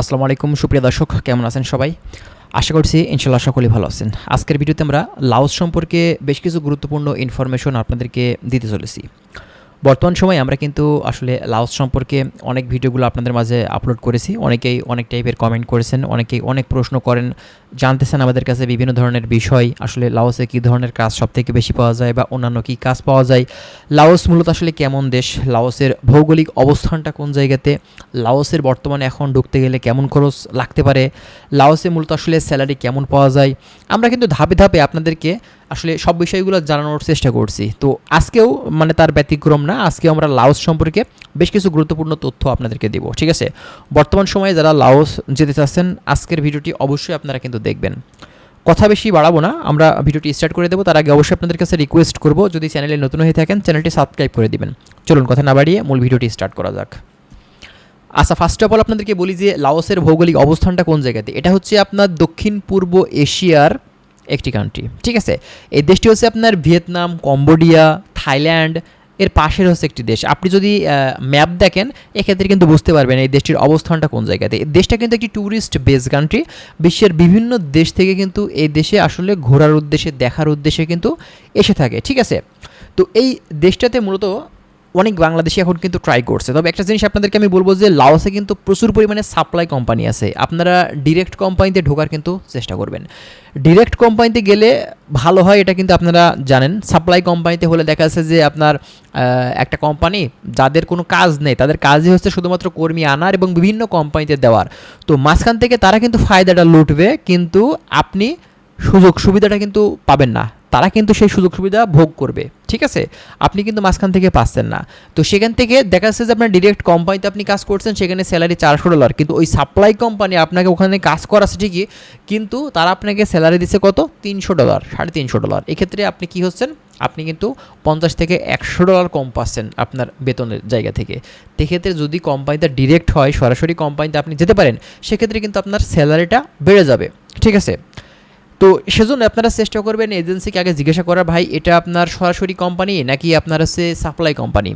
আসসালামু আলাইকুম, সুপ্রিয় দর্শক, কেমন আছেন সবাই? আশা করছি ইনশাল্লাহ সকলেই ভালো আছেন। আজকের ভিডিওতে আমরা লাওস সম্পর্কে বেশ কিছু গুরুত্বপূর্ণ ইনফরমেশন আপনাদেরকে দিতে চলেছি। বর্তমান সময়ে আমরা কিন্তু আসলে লাওস সম্পর্কে অনেক ভিডিওগুলো আপনাদের মাঝে আপলোড করেছি। অনেকেই অনেক টাইপের কমেন্ট করেছেন, অনেকেই অনেক প্রশ্ন করেন, জানতেছেন আমাদের কাছে বিভিন্ন ধরনের বিষয়, আসলে লাওসে কী ধরনের কাজ সবথেকে বেশি পাওয়া যায় বা অন্যান্য কী কাজ পাওয়া যায়। লাওস মূলত আসলে কেমন দেশ লাওসের ভৌগোলিক অবস্থানটা কোন জায়গাতে লাওসের বর্তমানে এখন ঢুকতে গেলে কেমন খরচ লাগতে পারে লাওসে মূলত আসলে স্যালারি কেমন পাওয়া যায়। আমরা কিন্তু ধাপে ধাপে আপনাদেরকে আসলে সব বিষয়গুলো জানানোর চেষ্টা করছি। তো আজকেও মানে তার ব্যতিক্রম না আজকে আমরা লাওস সম্পর্কে বেশ কিছু গুরুত্বপূর্ণ তথ্য আপনাদেরকে দেব, ঠিক আছে? বর্তমান সময়ে যারা লাওস যেতে চাচ্ছেন, আজকের ভিডিওটি অবশ্যই আপনারা কিন্তু দেখবেন। কথা বেশি বাড়াবো না, আমরা ভিডিওটি স্টার্ট করে দেবো, তার আগে অবশ্যই আপনাদের কাছে রিকোয়েস্ট করব, যদি চ্যানেলে নতুন হয়ে থাকেন, চ্যানেলটি সাবস্ক্রাইব করে দিবেন। চলুন, কথা না বাড়িয়ে মূল ভিডিওটি স্টার্ট করা যাক। আচ্ছা ফার্স্ট অফ অল আপনাদেরকে বলি যে, লাওসের ভৌগোলিক অবস্থানটা কোন জায়গাতে? এটা হচ্ছে আপনার দক্ষিণ পূর্ব এশিয়ার একটি কান্ট্রি ঠিক আছে? এই দেশটি হচ্ছে আপনার ভিয়েতনাম, কম্বোডিয়া, থাইল্যান্ড, এর পাশের হচ্ছে একটি দেশ। আপনি যদি ম্যাপ দেখেন, এক্ষেত্রে কিন্তু বুঝতে পারবেন এই দেশটির অবস্থানটা কোন জায়গাতে। এই দেশটা কিন্তু একটি ট্যুরিস্ট বেস কান্ট্রি বিশ্বের বিভিন্ন দেশ থেকে কিন্তু এই দেশে আসলে ঘোরার উদ্দেশ্যে, দেখার উদ্দেশ্যে কিন্তু এসে থাকে, ঠিক আছে? তো এই দেশটাতে মূলত অনেক বাংলাদেশি এখন কিন্তু ট্রাই করছে। তবে একটা জিনিস আপনাদেরকে আমি বলব যে লাওসে কিন্তু প্রচুর পরিমাণে সাপ্লাই কোম্পানি আছে। আপনারা ডিরেক্ট কোম্পানিতে ঢোকার কিন্তু চেষ্টা করবেন। ডিরেক্ট কোম্পানিতে গেলে ভালো হয় এটা কিন্তু আপনারা জানেন। সাপ্লাই কোম্পানিতে হলে দেখা যাচ্ছে যে আপনার একটা কোম্পানি যাদের কোনো কাজ নেই, তাদের কাজই হচ্ছে শুধুমাত্র কর্মী আনার এবং বিভিন্ন কোম্পানিতে দেওয়ার। তো মাঝখান থেকে তারা কিন্তু ফায়দাটা লুটবে, কিন্তু আপনি সুযোগ সুবিধাটা কিন্তু পাবেন না। তারা কিন্তু সেই সুযোগ সুবিধা ভোগ করবে। ঠিক আছে? আপনি কিন্তু মাঝখান থেকে পাচ্ছেন না। তো সেখান থেকে দেখা যাচ্ছে যে আপনার ডিরেক্ট কোম্পানিতে আপনি কাজ করছেন, সেখানে স্যালারি চারশো ডলার কিন্তু ওই সাপ্লাই কোম্পানি আপনাকে ওখানে কাজ করাচ্ছে ঠিকই, কিন্তু তারা আপনাকে স্যালারি দিচ্ছে কত? তিনশো ডলার সাড়ে তিনশো ডলার এক্ষেত্রে আপনি কি হচ্ছেন? আপনি কিন্তু পঞ্চাশ থেকে একশো ডলার কম পাচ্ছেন আপনার বেতনের জায়গা থেকে। সেক্ষেত্রে যদি কোম্পানিতে ডিরেক্ট হয়, সরাসরি কোম্পানিতে আপনি যেতে পারেন, সেক্ষেত্রে কিন্তু আপনার স্যালারিটা বেড়ে যাবে। ঠিক আছে? তো সেজন্য আপনারা চেষ্টা করবেন এজেন্সিকে আগে জিজ্ঞাসা করার, ভাই, এটা আপনার সরাসরি কোম্পানি নাকি আপনার হচ্ছে সাপ্লাই কোম্পানি?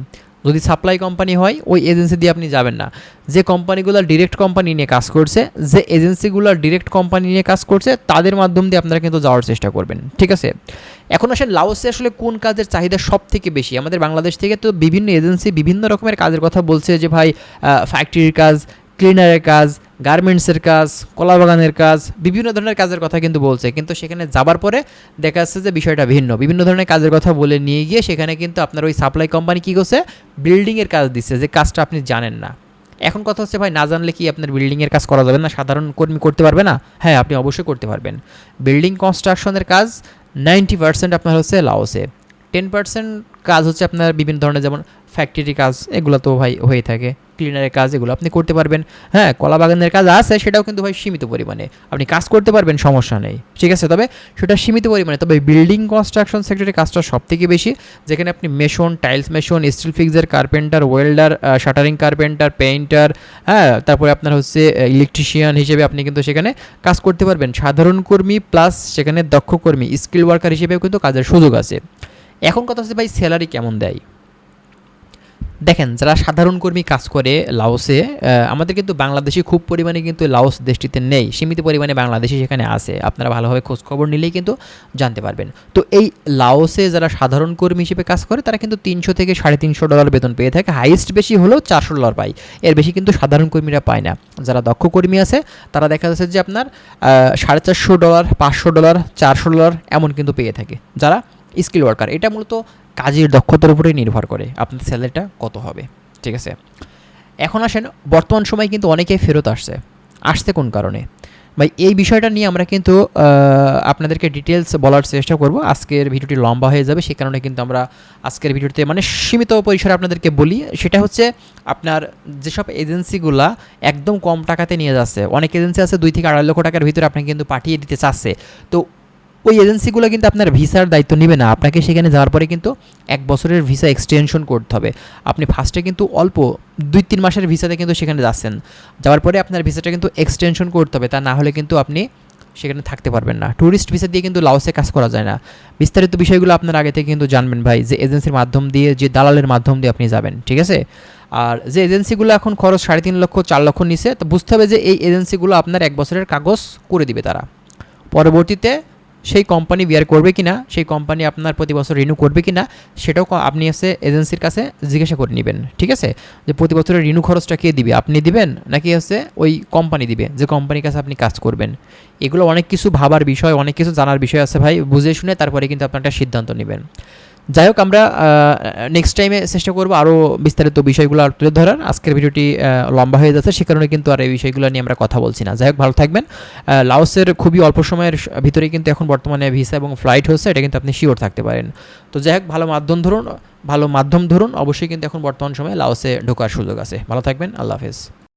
যদি সাপ্লাই কোম্পানি হয়, ওই এজেন্সি দিয়ে আপনি যাবেন না। যে কোম্পানিগুলো ডিরেক্ট কোম্পানি নিয়ে কাজ করছে, যে এজেন্সিগুলো ডিরেক্ট কোম্পানি নিয়ে কাজ করছে, তাদের মাধ্যম দিয়ে আপনারা কিন্তু যাওয়ার চেষ্টা করবেন। ঠিক আছে? এখন আসেন লাওসে আসলে কোন কাজের চাহিদা সব থেকে বেশি? আমাদের বাংলাদেশ থেকে তো বিভিন্ন এজেন্সি বিভিন্ন রকমের কাজের কথা বলছে যে, ভাই ফ্যাক্টরির কাজ ক্লিনারের কাজ, গার্মেন্টসের কাজ, কলা বাগানের কাজ, বিভিন্ন ধরনের কাজের কথা কিন্তু বলছে। কিন্তু সেখানে যাবার পরে দেখা যাচ্ছে যে বিষয়টা ভিন্ন। বিভিন্ন ধরনের কাজের কথা বলে নিয়ে গিয়ে সেখানে কিন্তু আপনার ওই সাপ্লাই কোম্পানি কী করছে? বিল্ডিংয়ের কাজ দিচ্ছে, যে কাজটা আপনি জানেন না। এখন কথা হচ্ছে, ভাই, না জানলে কি আপনার বিল্ডিংয়ের কাজ করা যাবে না? সাধারণ কর্মী করতে পারবে না? হ্যাঁ আপনি অবশ্যই করতে পারবেন। বিল্ডিং কনস্ট্রাকশনের কাজ নাইনটি পার্সেন্ট আপনার হচ্ছে লাওসে টেন পার্সেন্ট কাজ হচ্ছে আপনার বিভিন্ন ধরনের যেমন ফ্যাক্টরি কাজ, এগুলো তো ভাই হয়ে থাকে। ক্লিনারের কাজ, এগুলো আপনি করতে পারবেন। হ্যাঁ কলা বাগানের কাজ আছে, সেটাও কিন্তু ভাই সীমিত পরিমাণে। আপনি কাজ করতে পারবেন, সমস্যা নেই। ঠিক আছে? তবে সেটা সীমিত পরিমাণে। তবে বিল্ডিং কনস্ট্রাকশন সেক্টরের কাজটা সব থেকে বেশি, যেখানে আপনি mason tiles mason steel fixer carpenter welder shuttering carpenter painter হ্যাঁ তারপরে আপনার হচ্ছে ইলেকট্রিশিয়ান হিসেবে আপনি কিন্তু সেখানে কাজ করতে পারবেন। সাধারণ কর্মী প্লাস সেখানে দক্ষ কর্মী স্কিল ওয়ার্কার হিসেবেও কিন্তু কাজের সুযোগ আছে। এখন কথা হচ্ছে ভাই স্যালারি কেমন দেয়? দেখেন, যারা সাধারণ কর্মী কাজ করে লাওসে আমাদের কিন্তু বাংলাদেশি খুব পরিমাণে কিন্তু লাওস দেশটিতে নেই। সীমিত পরিমাণে বাংলাদেশি সেখানে আছে। আপনারা ভালোভাবে খোঁজখবর নিলেই কিন্তু জানতে পারবেন। তো এই লাওসে যারা সাধারণ কর্মী হিসেবে কাজ করে, তারা কিন্তু তিনশো থেকে সাড়ে তিনশো ডলার বেতন পেয়ে থাকে। হাইয়েস্ট বেশি হলেও চারশো ডলার পায়। এর বেশি কিন্তু সাধারণ কর্মীরা পায় না। যারা দক্ষ কর্মী আছে, তারা দেখা যাচ্ছে যে আপনার সাড়ে চারশো ডলার, পাঁচশো ডলার, চারশো ডলার এমন কিন্তু পেয়ে থাকে। যারা স্কিল ওয়ার্কার এটা মূলত কাজের দক্ষতার উপরেই নির্ভর করে আপনার স্যালারিটা কত হবে, ঠিক আছে? এখন আসেন, বর্তমান সময় কিন্তু অনেকেই ফেরত আসছে আসছে কোন কারণে? ভাই, এই বিষয়টা নিয়ে আমরা কিন্তু আপনাদেরকে ডিটেলস বলার চেষ্টা করব, আজকের ভিডিওটি লম্বা হয়ে যাবে সেই কারণে কিন্তু আমরা আজকের ভিডিওতে মানে সীমিত পরিসরে আপনাদেরকে বলি, সেটা হচ্ছে আপনার যেসব এজেন্সিগুলা একদম কম টাকাতে নিয়ে যাচ্ছে, অনেক এজেন্সি আছে দুই থেকে আড়াই লক্ষ টাকার ভিতরে আপনাকে কিন্তু পাঠিয়ে দিতে চাচ্ছে, তো ওই এজেন্সিগুলো কিন্তু আপনার ভিসার দায়িত্ব নেবে না। আপনাকে সেখানে যাওয়ার পরে কিন্তু এক বছরের ভিসা এক্সটেনশন করতে হবে। আপনি ফার্স্টে কিন্তু অল্প দুই তিন মাসের ভিসাতে কিন্তু সেখানে যাচ্ছেন। যাওয়ার পরে আপনার ভিসাটা কিন্তু এক্সটেনশন করতে হবে। তা না হলে কিন্তু আপনি সেখানে থাকতে পারবেন না। ট্যুরিস্ট ভিসা দিয়ে কিন্তু লাওসে কাজ করা যায় না। বিস্তারিত বিষয়গুলো আপনার আগে থেকে কিন্তু জানবেন ভাই, যে এজেন্সির মাধ্যম দিয়ে, যে দালালের মাধ্যম দিয়ে আপনি যাবেন, ঠিক আছে? আর যে এজেন্সিগুলো এখন খরচ সাড়ে তিন লক্ষ, চার লক্ষ নিছে, তো বুঝতে হবে যে এই এজেন্সিগুলো আপনার এক বছরের কাগজ করে দিবে তারা। পরবর্তীতে সেই কোম্পানি বিয়ার করবে কিনা, সেই কোম্পানি আপনার প্রতি বছর রিনিউ করবে কি না সেটাও ক- আপনি এসে এজেন্সির কাছে জিজ্ঞাসা করে নেবেন, ঠিক আছে? যে প্রতি বছরের রিনিউ খরচটা কে দিবে, আপনি দিবেন নাকি হচ্ছে ওই কোম্পানি দিবে, যে কোম্পানির কাছে আপনি কাজ করবেন? এগুলো অনেক কিছু ভাবার বিষয়, অনেক কিছু জানার বিষয় আছে ভাই, বুঝে শুনে তারপরে কিন্তু আপনার একটা সিদ্ধান্ত নেবেন। যাই হোক আমরা নেক্সট টাইমে চেষ্টা করব আরও বিস্তারিত বিষয়গুলো আর তুলে ধরার। আজকের ভিডিওটি লম্বা হয়ে যাচ্ছে, সে কারণে কিন্তু আর এই বিষয়গুলো নিয়ে আমরা কথা বলছি না। যাই হোক ভালো থাকবেন। লাওসের খুবই অল্প সময়ের ভিতরে কিন্তু এখন বর্তমানে ভিসা এবং ফ্লাইট হচ্ছে, এটা কিন্তু আপনি শিওর থাকতে পারেন। তো যাই হোক ভালো মাধ্যম ধরুন, ভালো মাধ্যম ধরুন, অবশ্যই কিন্তু এখন বর্তমান সময়ে লাওসে ঢোকার সুযোগ আছে। ভালো থাকবেন, আল্লাহ হাফেজ।